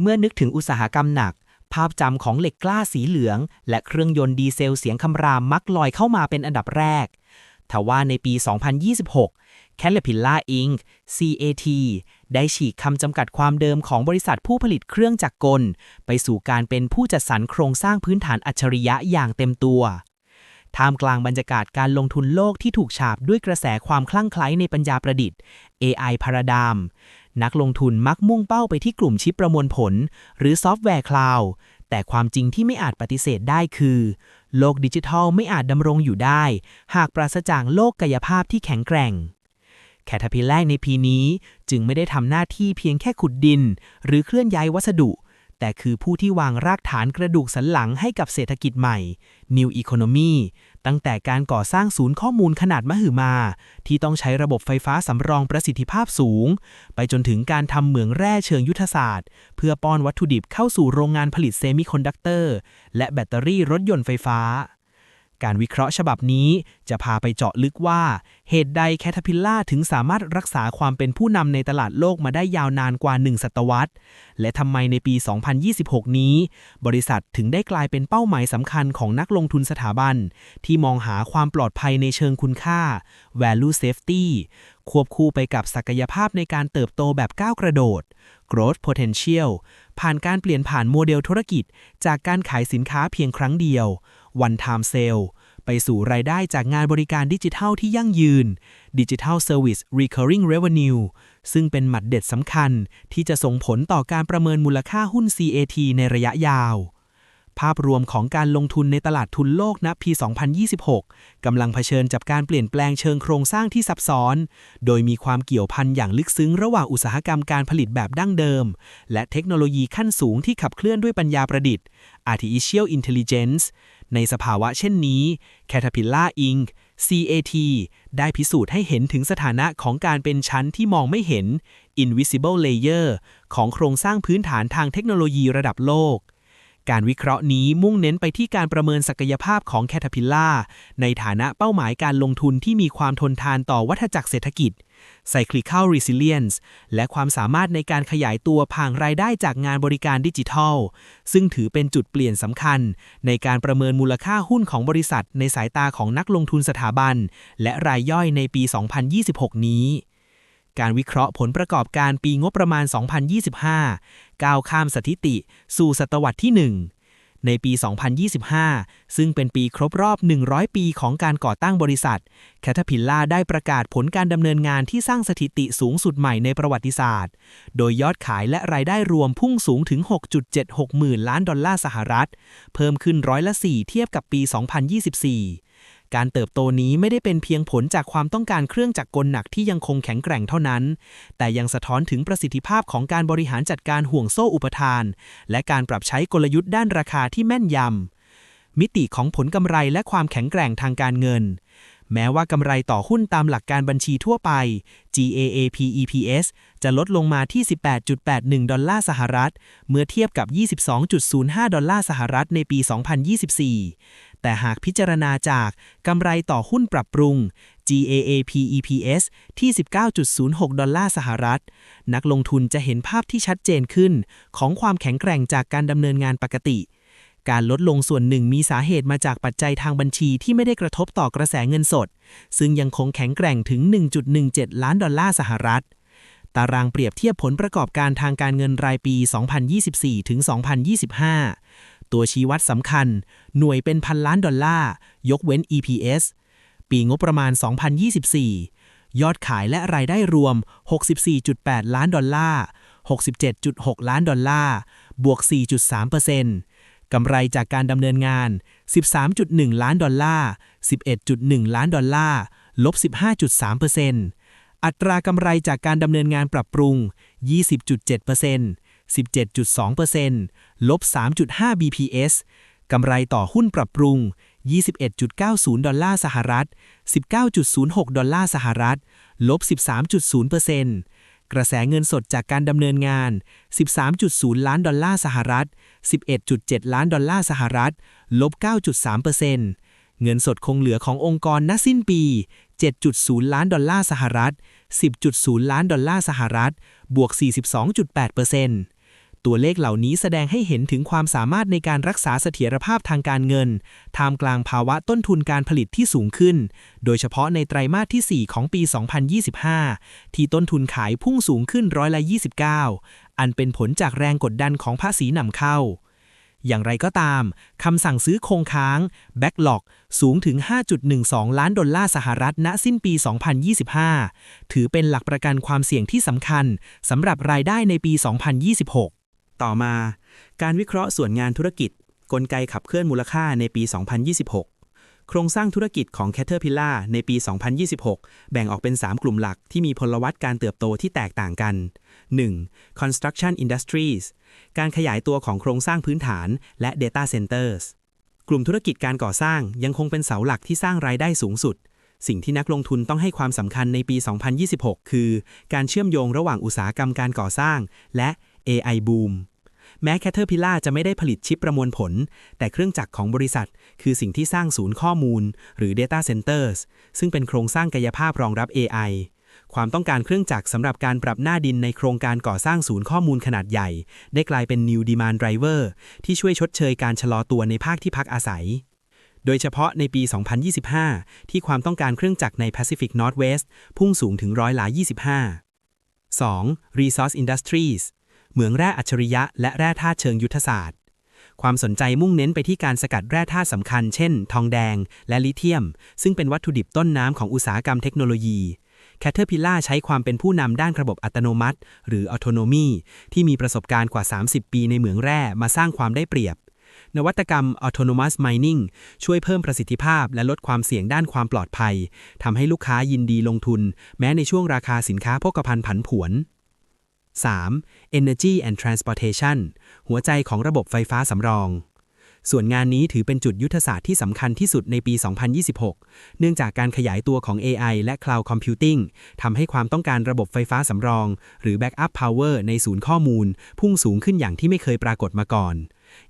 เมื่อนึกถึงอุตสาหกรรมหนัก ภาพจำของเหล็กกล้าสีเหลือง และเครื่องยนต์ดีเซลเสียงคำรามมักลอยเข้ามาเป็นอันดับแรกทว่าในปี 2026 Caterpillar Inc. CAT ได้ฉีกคำจำกัดความเดิมของบริษัทผู้ผลิตเครื่องจักรกล ไปสู่การเป็นผู้จัดสรรโครงสร้างพื้นฐานอัจฉริยะอย่างเต็มตัวท่ามกลางบรรยากาศการลงทุนโลกที่ถูกฉาบด้วยกระแสความคลั่งไคล้ในปัญญาประดิษฐ์ AI Paradigm นักลงทุนมักมุ่งเป้าไปที่กลุ่มชิปประมวลผล หรือซอฟต์แวร์คลาวด์แต่ความจริงที่ไม่อาจปฏิเสธได้คือ โลกดิจิทัลไม่อาจดำรงอยู่ได้ หากปราศจากโลกกายภาพที่แข็งแกร่งแคทพิล l ในปีนี้จึงไม่ได้ทำหน้าที่เพียงแค่ขุดดิน หรือเคลื่อนย้ายวัสดุ แต่คือผู้ที่วางรากฐานกระดูกสันหลังให้กับเศรษฐกิจใหม่ New Economy ตั้งแต่การก่อสร้างศูนย์ข้อมูลขนาดมหึมา ที่ต้องใช้ระบบไฟฟ้าสำรองประสิทธิภาพสูง ไปจนถึงการทำเหมืองแร่เชิงยุทธศาสตร์ เพื่อป้อนวัตถุดิบเข้าสู่โรงงานผลิตเซมิคอนดักเตอร์ และแบตเตอรี่รถยนต์ไฟฟ้า การวิเคราะห์ฉบับนี้จะพาไปเจาะลึกว่า เหตุใดแคทพิลล่าถึงสามารถรักษาความเป็นผู้นำในตลาดโลกมาได้ยาวนานกว่า 1 ศตวรรษ และทำไมในปี 2026 นี้ บริษัทถึงได้กลายเป็นเป้าหมายสำคัญของนักลงทุนสถาบัน ที่มองหาความปลอดภัยในเชิงคุณค่า value safety ควบคู่ไปกับศักยภาพในการเติบโตแบบก้าวกระโดด growth potential ผ่านการเปลี่ยนผ่านโมเดลธุรกิจ จากการขายสินค้าเพียงครั้งเดียว one time sale ไปสู่รายได้จากงานบริการดิจิทัลที่ยั่งยืน Digital Service Recurring Revenue ซึ่งเป็นหมัดเด็ดสำคัญที่จะส่งผลต่อการประเมินมูลค่าหุ้น CAT ในระยะยาว ภาพรวมของการลงทุนในตลาดทุนโลกณปี 2026 กำลังเผชิญกับการเปลี่ยนแปลงเชิงโครงสร้างที่ซับซ้อน โดยมีความเกี่ยวพันอย่างลึกซึ้งระหว่างอุตสาหกรรมการผลิตแบบดั้งเดิม และเทคโนโลยีขั้นสูงที่ขับเคลื่อนด้วยปัญญาประดิษฐ์ artificial intelligence ในสภาวะเช่นนี้ Caterpillar Inc. CAT ได้พิสูจน์ให้เห็นถึงสถานะของการเป็นชั้นที่มองไม่เห็น invisible layer ของโครงสร้างพื้นฐานทางเทคโนโลยีระดับโลก การวิเคราะห์นี้มุ่งเน้นไปที่การประเมินศักยภาพของแคท r พิลล่าในฐานะเป้าหมายการลงทุนที่มีความทนทานต่อวัฏจักรเศรษฐกิจ Cyclical Resilience และความสามารถในการขยายตัวผ่านรายได้จากงานบริการดิจิทัล ซึ่งถือเป็นจุดเปลี่ยนสำคัญ ในการประเมินมูลค่าหุ้นของบริษัทในสายตาของนักลงทุนสถาบัน และรายย่อยในปี 2026 นี้การวิเคราะห์ผลประกอบการปีงบประมาณ 2025 ก้าวข้ามสถิติ สู่ศตวรรษที่ 1 ในปี 2025 ซึ่งเป็นปีครบรอบ 100 ปีของการก่อตั้งบริษัท แคทพิลล่าได้ประกาศผลการดำเนินงานที่สร้างสถิติสูงสุดใหม่ในประวัติศาสตร์ โดยยอดขายและรายได้รวมพุ่งสูงถึง 6.76 หมื่นล้านดอลลาร์สหรัฐ เพิ่มขึ้นร้อยละ4เทียบกับปี 2024 การเติบโตนี้ไม่ได้เป็นเพียงผลจากความต้องการเครื่องจักรกลหนักที่ยังคงแข็งแกร่งเท่านั้น แต่ยังสะท้อนถึงประสิทธิภาพของการบริหารจัดการห่วงโซ่อุปทาน และการปรับใช้กลยุทธ์ด้านราคาที่แม่นยำมิติของผลกำไรและความแข็งแกร่งทางการเงิน แม้ว่ากำไรต่อหุ้นตามหลักการบัญชีทั่วไป GAAP EPS จะลดลงมาที่ 18.81 ดอลลาร์สหรัฐ เมื่อเทียบกับ 22.05 ดอลลาร์สหรัฐในปี 2024 แต่หากพิจารณาจากกำไรต่อหุ้นปรับปรุง GAAP EPS ที่ 19.06 ดอลลาร์สหรัฐ นักลงทุนจะเห็นภาพที่ชัดเจนขึ้น ของความแข็งแกร่งจากการดำเนินงานปกติ การลดลงส่วนหนึ่งมีสาเหตุมาจากปัจจัยทางบัญชีที่ไม่ได้กระทบต่อกระแสเงินสด ซึ่งยังคงแข็งแกร่งถึง 1.17 ล้านดอลลาร์สหรัฐตารางเปรียบเทียบผลประกอบการทางการเงินรายปี 2024 ถึง 2025 ตัวชี้วัดสำคัญ หน่วยเป็นพันล้านดอลลาร์ ยกเว้น EPS ปีงบประมาณ 2024 ยอดขายและรายได้รวม 64.8 ล้านดอลลาร์ 67.6 ล้านดอลลาร์ บวก 4.3%กำไรจากการดำเนินงาน 13.1 ล้านดอลลาร์ 11.1 ล้านดอลลาร์ ลบ 15.3%อัตรากำไรจากการดำเนินงานปรับปรุง 20.7% 17.2%ลบ 3.5 bps กำไรต่อหุ้นปรับปรุง 21.90 ดอลลาร์สหรัฐ 19.06 ดอลลาร์สหรัฐ ลบ 13.0%กระแสเงินสดจากการดำเนินงาน 13.0 ล้านดอลลาร์สหรัฐ 11.7 ล้านดอลลาร์สหรัฐ ลบ 9.3%เงินสดคงเหลือขององค์กรณสิ้นปี 7.0 ล้านดอลลาร์สหรัฐ 10.0 ล้านดอลลาร์สหรัฐ บวก 42.8%ต ตัวเลขเหล่านี้แสดงให้เห็นถึงความสามารถในการรักษาเสถียรภาพทางการเงิน ท่ามกลางภาวะต้นทุนการผลิตที่สูงขึ้น โดยเฉพาะในไตรมาสที่ 4 ของปี 2025 ที่ต้นทุนขายพุ่งสูงขึ้นร้อยละ29 อันเป็นผลจากแรงกดดันของภาษีนำเข้าอย่างไรก็ตาม คำสั่งซื้อคงค้าง Backlog สูงถึง 5.12 ล้านดอลลาร์สหรัฐ ณ สิ้นปี 2025 ถือเป็นหลักประกันความเสี่ยงที่สำคัญสำหรับรายได้ในปี 2026 ต่อมา การวิเคราะห์ส่วนงานธุรกิจ กลไกขับเคลื่อนมูลค่าในปี 2026 โครงสร้างธุรกิจของ Caterpillar ในปี 2026 แบ่งออกเป็น 3 กลุ่มหลักที่มีพลวัตการเติบโตที่แตกต่างกัน 1. Construction Industries การขยายตัวของโครงสร้างพื้นฐานและ Data Centers กลุ่มธุรกิจการก่อสร้างยังคงเป็นเสาหลักที่สร้างรายได้สูงสุด สิ่งที่นักลงทุนต้องให้ความสำคัญในปี 2026 คือ การเชื่อมโยงระหว่างอุตสาหกรรมการก่อสร้าง และ AI Boom แม้ Caterpillar จะไม่ได้ผลิตชิปประมวลผล แต่เครื่องจักรของบริษัท คือสิ่งที่สร้างศูนย์ข้อมูล หรือ Data Centers ซึ่งเป็นโครงสร้างกายภาพรองรับ AI ความต้องการเครื่องจักรสำหรับการปรับหน้าดินในโครงการก่อสร้างศูนย์ข้อมูลขนาดใหญ่ ได้กลายเป็น New Demand Driver ที่ช่วยชดเชยการชะลอตัวในภาคที่พักอาศัย โดยเฉพาะในปี 2025 ที่ความต้องการเครื่องจักรใน Pacific Northwest พุ่งสูงถึงร้อยละ25 2. Resource Industries เหมืองแร่อัจฉริยะและแร่ธาตุเชิงยุทธศาสตร์ ความสนใจมุ่งเน้นไปที่การสกัดแร่ธาตุสำคัญ เช่น ทองแดง และลิเธียม ซึ่งเป็นวัตถุดิบต้นน้ำของอุตสาหกรรมเทคโนโลยี Caterpillar ใช้ความเป็นผู้นำด้านระบบอัตโนมัติ หรือ Autonomy ที่มีประสบการณ์กว่า 30 ปีในเหมืองแร่มาสร้างความได้เปรียบ นวัตกรรม Autonomous Mining ช่วยเพิ่มประสิทธิภาพและลดความเสี่ยงด้านความปลอดภัยทำให้ลูกค้ายินดีลงทุน แม้ในช่วงราคาสินค้าโภคภัณฑ์ผันผวน 3. Energy and Transportation หัวใจของระบบไฟฟ้าสำรอง ส่วนงานนี้ถือเป็นจุดยุทธศาสตร์ที่สำคัญที่สุดในปี 2026 เนื่องจากการขยายตัวของ AI และ Cloud Computing ทำให้ความต้องการระบบไฟฟ้าสำรอง หรือ Backup Power ในศูนย์ข้อมูล พุ่งสูงขึ้นอย่างที่ไม่เคยปรากฏมาก่อน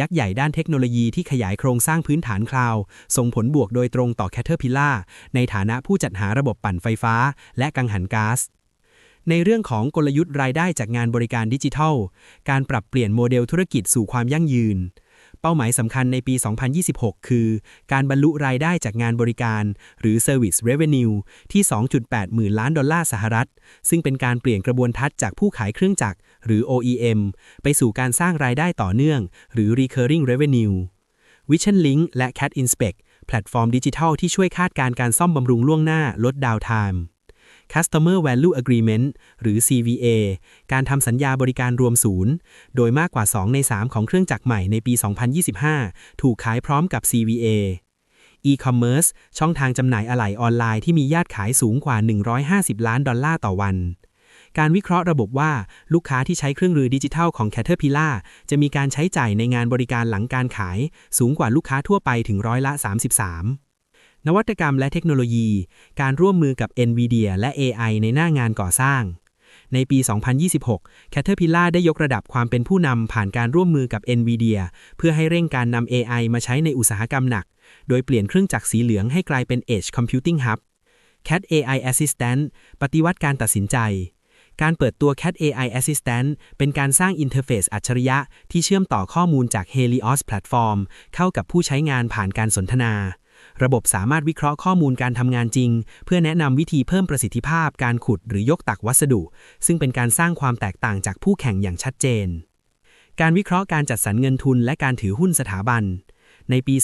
ยักษ์ใหญ่ด้านเทคโนโลยีที่ขยายโครงสร้างพื้นฐานคลาวส่งผลบวกโดยตรงต่อ Caterpillar ในฐานะผู้จัดหาระบบปั่นไฟฟ้า และกังหันก๊าซ ในเรื่องของกลยุทธ์รายได้จากงานบริการดิจิทัล การปรับเปลี่ยนโมเดลธุรกิจสู่ความยั่งยืน เป้าหมายสำคัญในปี 2026 คือ การบรรลุรายได้จากงานบริการ หรือ Service Revenue ที่ 2.8 หมื่นล้านดอลลาร์สหรัฐ ซึ่งเป็นการเปลี่ยนกระบวนทัศน์จากผู้ขายเครื่องจักร หรือ OEM ไปสู่การสร้างรายได้ต่อเนื่อง หรือ Recurring Revenue Vision Link และ Cat Inspect แพลตฟอร์มดิจิทัลที่ช่วยคาดการณ์การซ่อมบำรุงล่วงหน้าลดดาวน์ไทม์ Customer Value Agreement หรือ CVA การทำสัญญาบริการรวมศูนย์ โดยมากกว่า 2 ใน 3 ของเครื่องจักรใหม่ในปี 2025 ถูกขายพร้อมกับ CVA E-commerce ช่องทางจำหน่ายอะไหล่ออนไลน์ที่มียอดขายสูงกว่า 150 ล้านดอลลาร์ต่อวันการวิเคราะห์ระบบว่าลูกค้าที่ใช้เครื่องมือดิจิทัลของ Caterpillar จะมีการใช้จ่ายในงานบริการหลังการขาย สูงกว่าลูกค้าทั่วไปถึงร้อยละ 33 นวัตกรรมและเทคโนโลยี การร่วมมือกับ NVIDIA และ AI ในหน้างานก่อสร้าง ในปี 2026 Caterpillar ได้ยกระดับความเป็นผู้นำผ่านการร่วมมือกับ NVIDIA เพื่อให้เร่งการนำ AI มาใช้ในอุตสาหกรรมหนัก โดยเปลี่ยนเครื่องจักรสีเหลืองให้กลายเป็น Edge Computing Hub Cat AI Assistant ปฏิวัติการตัดสินใจ การเปิดตัว Cat AI Assistant เป็นการสร้างอินเทอร์เฟซอัจฉริยะที่เชื่อมต่อข้อมูลจาก Helios Platform เข้ากับผู้ใช้งานผ่านการสนทนา ระบบสามารถวิเคราะห์ข้อมูลการทำงานจริง เพื่อแนะนำวิธีเพิ่มประสิทธิภาพการขุดหรือยกตักวัสดุ ซึ่งเป็นการสร้างความแตกต่างจากผู้แข่งอย่างชัดเจน การวิเคราะห์การจัดสรรเงินทุนและการถือหุ้นสถาบัน ในปี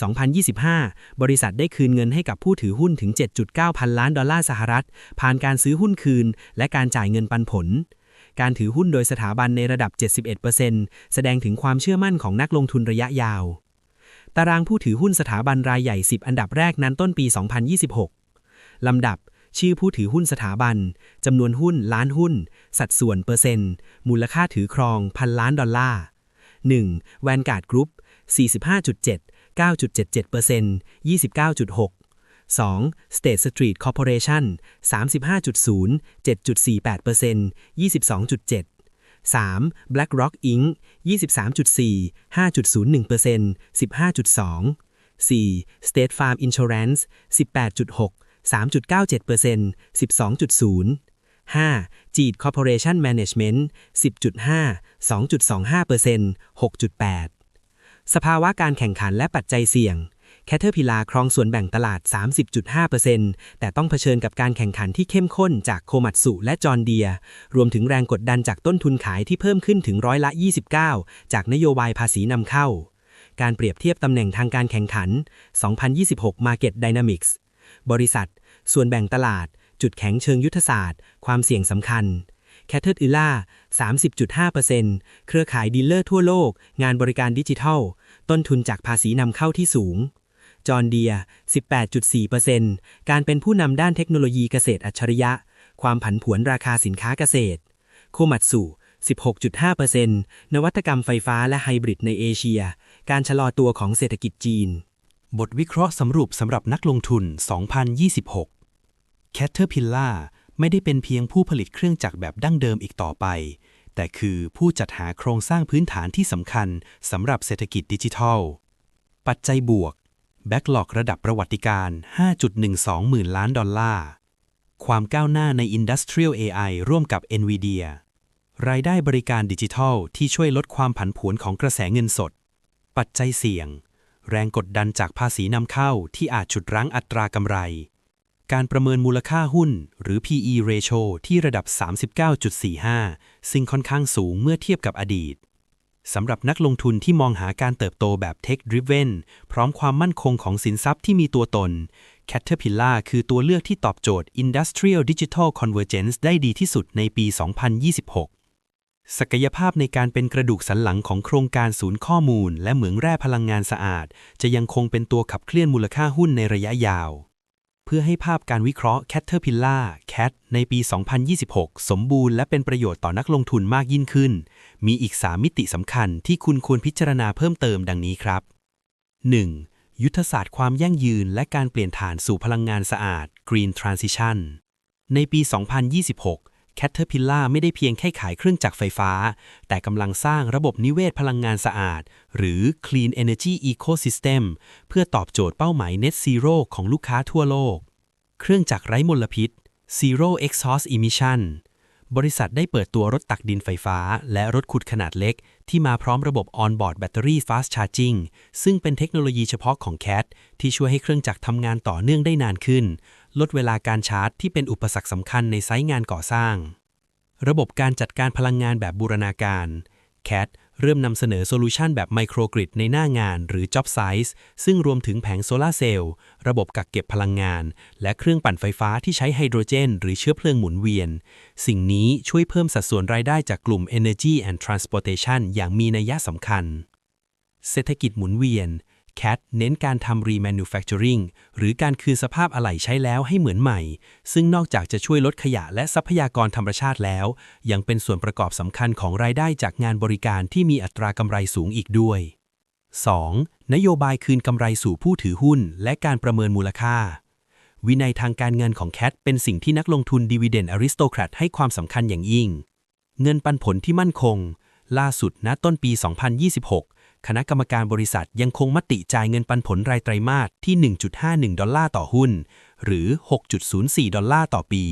2025 บริษัทได้คืนเงินให้กับผู้ถือหุ้นถึง 7.9 พันล้านดอลลาร์สหรัฐ ผ่านการซื้อหุ้นคืน และการจ่ายเงินปันผลการถือหุ้นโดยสถาบันในระดับ 71%แสดงถึงความเชื่อมั่นของนักลงทุนระยะยาว ตารางผู้ถือหุ้นสถาบันรายใหญ่ 10 อันดับแรกนั้นต้นปี 2026 ลำดับ ชื่อผู้ถือหุ้นสถาบัน จำนวนหุ้น ล้านหุ้น สัดส่วนเปอร์เซ็นต์ มูลค่าถือครอง พันล้านดอลลาร์ 1. Vanguard Group 45.7 9.77% 29.6 2. State Street Corporation 35.0 7.48% 22.7 3. BlackRock Inc. 23.4 5.01% 15.2 4. State Farm Insurance 18.6 3.97% 12.0 5. จีด Corporation Management 10.5 2.25% 6.8 สภาวะการแข่งขันและปัจจัยเสี่ยง แคทเทอร์พิลาครองส่วนแบ่งตลาด 30.5%แต่ต้องเผชิญกับการแข่งขันที่เข้มข้นจากโคมัตสุและจอร์เดีย รวมถึงแรงกดดันจากต้นทุนขายที่เพิ่มขึ้นถึงร้อยละ 29 จากนโยบายภาษีนำเข้า การเปรียบเทียบตำแหน่งทางการแข่งขัน 2026 Market Dynamics บริษัท ส่วนแบ่งตลาด จุดแข็งเชิงยุทธศาสตร์ ความเสี่ยงสำคัญแคทเทอร์อิล่า 30.5%เครือข่ายดีลเลอร์ทั่วโลก งานบริการดิจิทัล ต้นทุนจากภาษีนำเข้าที่สูง จอร์เดีย 18.4%การเป็นผู้นำด้านเทคโนโลยีเกษตรอัจฉริยะ ความผันผวนราคาสินค้าเกษตร โคมัตสุ16.5%นวัตกรรมไฟฟ้าและไฮบริดในเอเชีย การชะลอตัวของเศรษฐกิจจีน บทวิเคราะห์สำรุปสำหรับนักลงทุน 2026 Caterpillar ไม่ได้เป็นเพียงผู้ผลิตเครื่องจักรแบบดั้งเดิมอีกต่อไป แต่คือผู้จัดหาโครงสร้างพื้นฐานที่สำคัญสำหรับเศรษฐกิจดิจิทัล ปัจจัยบวก แบ็กหลอกระดับประวัติการ 5.12 หมื่นล้านดอลลาร์ ความก้าวหน้าใน Industrial AI ร่วมกับ NVIDIA รายได้บริการดิจิทัลที่ช่วยลดความผันผวนของกระแสเงินสด ปัจจัยเสี่ยง แรงกดดันจากภาษีนำเข้าที่อาจฉุดรั้งอัตรากำไร การประเมินมูลค่าหุ้น หรือ PE ratio ที่ระดับ 39.45 ซึ่งค่อนข้างสูงเมื่อเทียบกับอดีต สำหรับนักลงทุนที่มองหาการเติบโตแบบ Tech Driven พร้อมความมั่นคงของสินทรัพย์ที่มีตัวตน Caterpillar คือตัวเลือกที่ตอบโจทย์ Industrial Digital Convergence ได้ดีที่สุดในปี 2026 ศักยภาพในการเป็นกระดูกสันหลังของโครงการศูนย์ข้อมูล และเหมืองแร่พลังงานสะอาด จะยังคงเป็นตัวขับเคลื่อนมูลค่าหุ้นในระยะยาว เพื่อให้ภาพการวิเคราะห์ Caterpillar CAT ในปี 2026 สมบูรณ์และเป็นประโยชน์ต่อนักลงทุนมากยิ่งขึ้น มีอีก 3 มิติสำคัญที่คุณควรพิจารณาเพิ่มเติมดังนี้ครับ 1. ยุทธศาสตร์ความยั่งยืนและการเปลี่ยนฐานสู่พลังงานสะอาด Green Transition ในปี 2026 Caterpillar ไม่ได้เพียงแค่ขายเครื่องจักรไฟฟ้า แต่กำลังสร้างระบบนิเวศพลังงานสะอาด หรือ Clean Energy Ecosystem เพื่อตอบโจทย์เป้าหมาย Net Zero ของลูกค้าทั่วโลก เครื่องจักรไร้มลพิษ Zero Exhaust Emission บริษัทได้เปิดตัวรถตักดินไฟฟ้า และรถขุดขนาดเล็ก ที่มาพร้อมระบบ On-board Battery Fast Charging ซึ่งเป็นเทคโนโลยีเฉพาะของ CAT ที่ช่วยให้เครื่องจักรทำงานต่อเนื่องได้นานขึ้น ลดเวลาการชาร์จที่เป็นอุปสรรคสำคัญในไซต์งานก่อสร้าง ระบบการจัดการพลังงานแบบบูรณาการ CAT เริ่มนำเสนอโซลูชันแบบไมโครกริดในหน้างานหรือ Job Size ซึ่งรวมถึงแผงโซลาร์เซลล์ระบบกักเก็บพลังงาน และเครื่องปั่นไฟฟ้าที่ใช้ไฮโดรเจน หรือเชื้อเพลิงหมุนเวียน สิ่งนี้ช่วยเพิ่มสัดส่วนรายได้จากกลุ่ม Energy and Transportation อย่างมีนัยสำคัญ เศรษฐกิจหมุนเวียน CAT เน้นการทำ remanufacturing หรือการคืนสภาพอะไหล่ใช้แล้วให้เหมือนใหม่ ซึ่งนอกจากจะช่วยลดขยะและทรัพยากรธรรมชาติแล้ว ยังเป็นส่วนประกอบสำคัญของรายได้จากงานบริการที่มีอัตรากำไรสูงอีกด้วย 2. นโยบายคืนกำไรสู่ผู้ถือหุ้น และการประเมินมูลค่า วินัยทางการเงินของ CAT เป็นสิ่งที่นักลงทุน Dividend Aristocrat ให้ความสำคัญอย่างยิ่ง เงินปันผลที่มั่นคง ล่าสุดณต้นปี 2026 คณะกรรมการบริษัทยังคงมติจ่ายเงินปันผลรายไตรมาสที่ 1.51 ดอลลาร์ต่อหุ้น หรือ 6.04 ดอลลาร์ต่อปี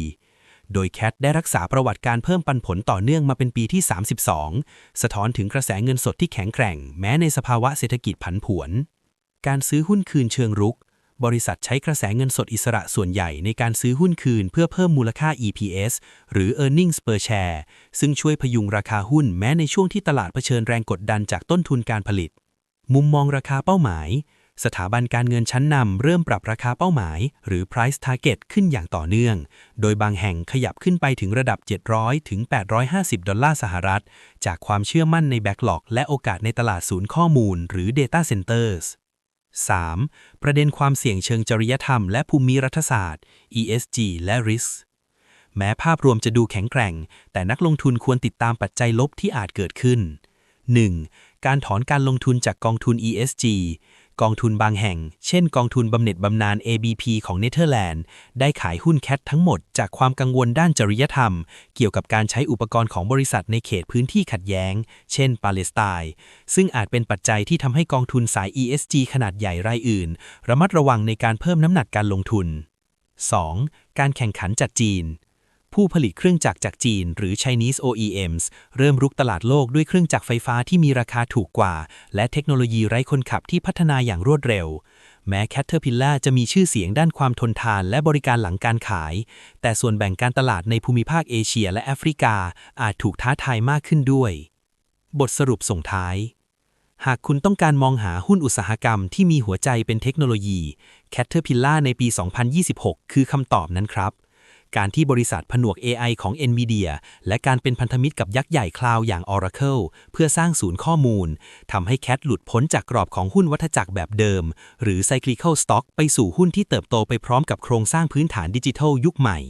โดยแคทได้รักษาประวัติการเพิ่มปันผลต่อเนื่องมาเป็นปีที่ 32 สะท้อนถึงกระแสเงินสดที่แข็งแกร่ง แม้ในสภาวะเศรษฐกิจผันผวน การซื้อหุ้นคืนเชิงรุก บริษัทใช้กระแสเงินสดอิสระส่วนใหญ่ในการซื้อหุ้นคืนเพื่อเพิ่มมูลค่า EPS หรือ Earnings per share ซึ่งช่วยพยุงราคาหุ้นแม้ในช่วงที่ตลาดเผชิญแรงกดดันจากต้นทุนการผลิต มุมมองราคาเป้าหมาย สถาบันการเงินชั้นนำเริ่มปรับราคาเป้าหมาย หรือ price target ขึ้นอย่างต่อเนื่อง โดยบางแห่งขยับขึ้นไปถึงระดับ 700 ถึง 850 ดอลลาร์สหรัฐ จากความเชื่อมั่นใน backlog และโอกาสในตลาดศูนย์ข้อมูล หรือ data centers 3. ประเด็นความเสี่ยงเชิงจริยธรรมและภูมิรัฐศาสตร์ ESG และ risk แม้ภาพรวมจะดูแข็งแกร่ง แต่นักลงทุนควรติดตามปัจจัยลบที่อาจเกิดขึ้น 1. การถอนการลงทุนจากกองทุน ESG กองทุนบางแห่ง เช่นกองทุนบำเหน็จบำนาญ ABP ของเนเธอร์แลนด์ ได้ขายหุ้นแคททั้งหมดจากความกังวลด้านจริยธรรม เกี่ยวกับการใช้อุปกรณ์ของบริษัทในเขตพื้นที่ขัดแย้ง เช่น ปาเลสไตน์ซึ่งอาจเป็นปัจจัยที่ทำให้กองทุนสาย ESG ขนาดใหญ่รายอื่น ระมัดระวังในการเพิ่มน้ำหนักการลงทุน 2. การแข่งขันจากจีน ผู้ผลิตเครื่องจักรจากจีน หรือ Chinese OEMs เริ่มรุกตลาดโลกด้วยเครื่องจักรไฟฟ้าที่มีราคาถูกกว่า และเทคโนโลยีไร้คนขับที่พัฒนาอย่างรวดเร็ว แม้ Caterpillar จะมีชื่อเสียงด้านความทนทานและบริการหลังการขาย แต่ส่วนแบ่งการตลาดในภูมิภาคเอเชียและแอฟริกาอาจถูกท้าทายมากขึ้นด้วย บทสรุปส่งท้ายหากคุณต้องการมองหาหุ้นอุตสาหกรรมที่มีหัวใจเป็นเทคโนโลยี Caterpillar ในปี 2026 คือคำตอบนั้นครับ การที่บริษัทผนวก AI ของ NVIDIA และการเป็นพันธมิตรกับยักษ์ใหญ่คลาวอย่าง Oracle เพื่อสร้างศูนย์ข้อมูลทำให้ CAT หลุดพ้นจากกรอบของหุ้นวัฏจักรแบบเดิม หรือ Cyclical Stock ไปสู่หุ้นที่เติบโตไปพร้อมกับโครงสร้างพื้นฐานดิจิทัลยุคใหม่